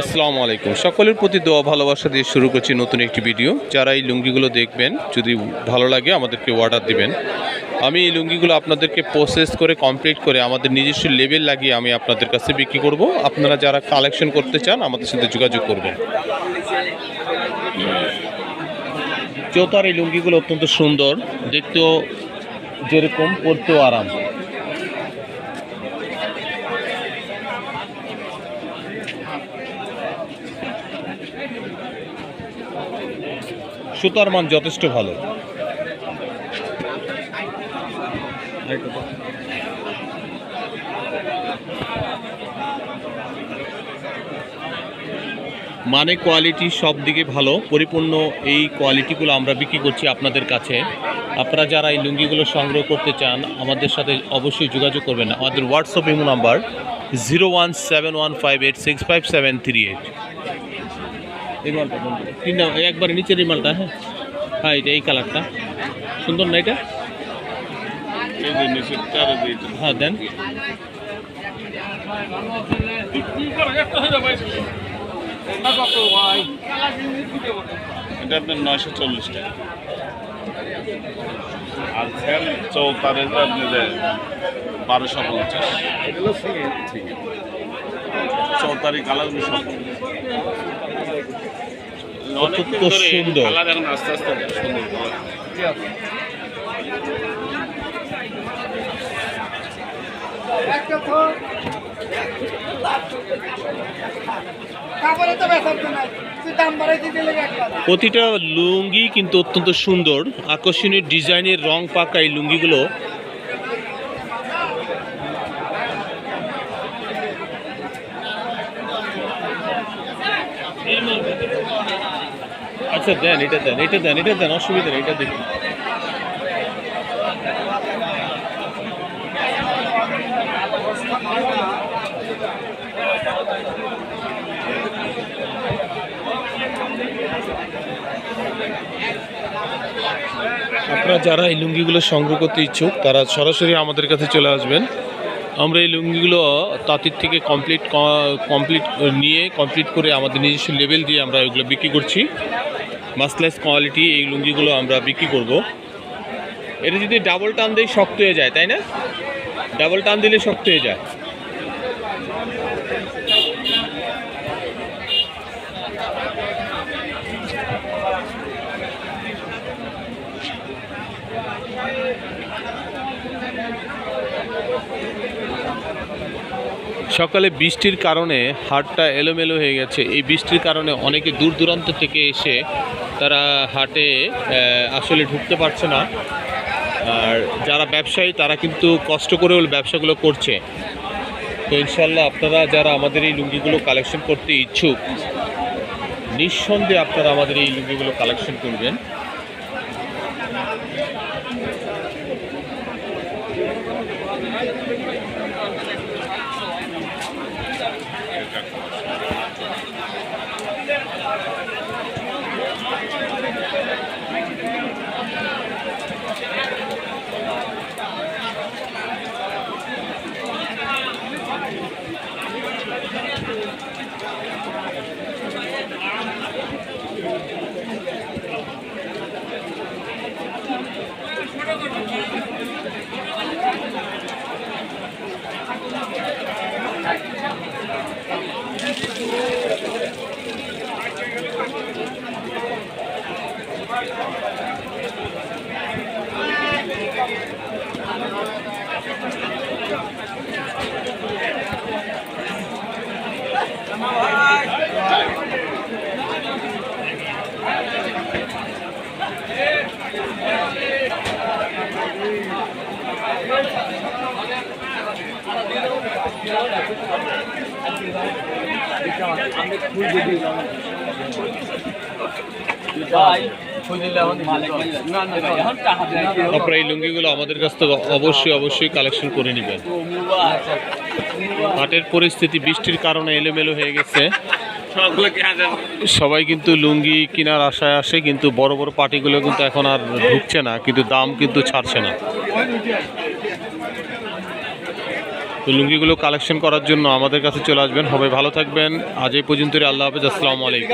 আসসালামু আলাইকুম। সকলের প্রতি দোয়া, ভালোবাসা দিয়ে শুরু করছি নতুন একটি ভিডিও যারা এই লুঙ্গিগুলো দেখবেন, যদি ভালো লাগে আমাদেরকে অর্ডার দিবেন। আমি এই লুঙ্গিগুলো আপনাদেরকে প্রসেস করে কমপ্লিট করে আমাদের নিজস্ব লেবেল লাগিয়ে আমি আপনাদের কাছে বিক্রি করব। আপনারা যারা কালেকশন করতে চান, আমাদের সাথে যোগাযোগ করবেন। চৌতার এই লুঙ্গিগুলো অত্যন্ত সুন্দর, দেখতেও যেরকম, পরতেও আরাম। সুতার মান যথেষ্ট ভালো। মানে কোয়ালিটি সব দিকে ভালো, পরিপূর্ণ এই কোয়ালিটিগুলো আমরা বিক্রি করছি আপনাদের কাছে। আপনারা যারা এই লুঙ্গিগুলো সংগ্রহ করতে চান, আমাদের সাথে অবশ্যই যোগাযোগ করবেন। আমাদের WhatsApp imo number zero one seven one five eight six five seven three eight. এই মালটা। তিনটা একবারে নিচের এই মালটা হ্যাঁ? হ্যাঁ এটা এই কালারটা। সুন্দর না এটা? হ্যাঁ দেন। এটা আপনার নয়শো চল্লিশ টাকা। আর ফ্যান চৌতার আপনি দেন বারোশো পঞ্চাশ। চৌতারি কালারগুলো সব। দিলে একবার। প্রতিটা লুঙ্গি কিন্তু অত্যন্ত সুন্দর। আকর্ষণীয় ডিজাইনের রং পাকা এই লুঙ্গিগুলো। আচ্ছা দেন, এটা দেন এটা দেন এটা দেন, অসুবিধা নেই, এটা দেখুন। আপনারা যারা এই লুঙ্গিগুলো সংগ্রহ করতে ইচ্ছুক, তারা সরাসরি আমাদের কাছে চলে আসবেন। আমরা এই লুঙ্গিগুলো তাঁতির থেকে কমপ্লিট কমপ্লিট নিয়ে কমপ্লিট করে আমাদের নিজস্ব লেভেল দিয়ে আমরা এগুলো বিক্রি করছি। মাসলেস কোয়ালিটি এই লুঙ্গিগুলো আমরা বিক্রি করব। এটা যদি ডাবল টান দিই শক্ত হয়ে যায়, তাই না? ডাবল টান দিলে শক্ত হয়ে যায়। সকালে বৃষ্টির কারণে হাটটা এলোমেলো হয়ে গেছে। এই বৃষ্টির কারণে অনেকে দূর দূরান্ত থেকে এসে তারা হাটে আসলে ঢুকতে পারছে না। আর যারা ব্যবসায়ী, তারা কিন্তু কষ্ট করেও ব্যবসাগুলো করছে। তো ইনশাল্লাহ আপনারা যারা আমাদের এই লুঙ্গিগুলো কালেকশন করতে ইচ্ছুক, নিঃসন্দেহে আপনারা আমাদের এই লুঙ্গিগুলো কালেকশন করবেন। আপনারা এই লুঙ্গিগুলো আমাদের কাছ থেকে অবশ্যই অবশ্যই কালেকশন করে নেবেন। হাটের পরিস্থিতি, বৃষ্টির কারণে এলোমেলো হয়ে গেছে। সবাই কিন্তু লুঙ্গি কেনার আশায় আসে, কিন্তু বড় বড় পার্টিগুলো কিন্তু এখন আর ঢুকছে না, কিন্তু দাম কিন্তু ছাড়ছে না। তো লুঙ্গিগুলো কালেকশন করার জন্য আমাদের কাছে চলে আসবেন। হবে ভালো থাকবেন। আজ এই পর্যন্তই। আল্লাহ হাফেজ। আসসালামু আলাইকুম।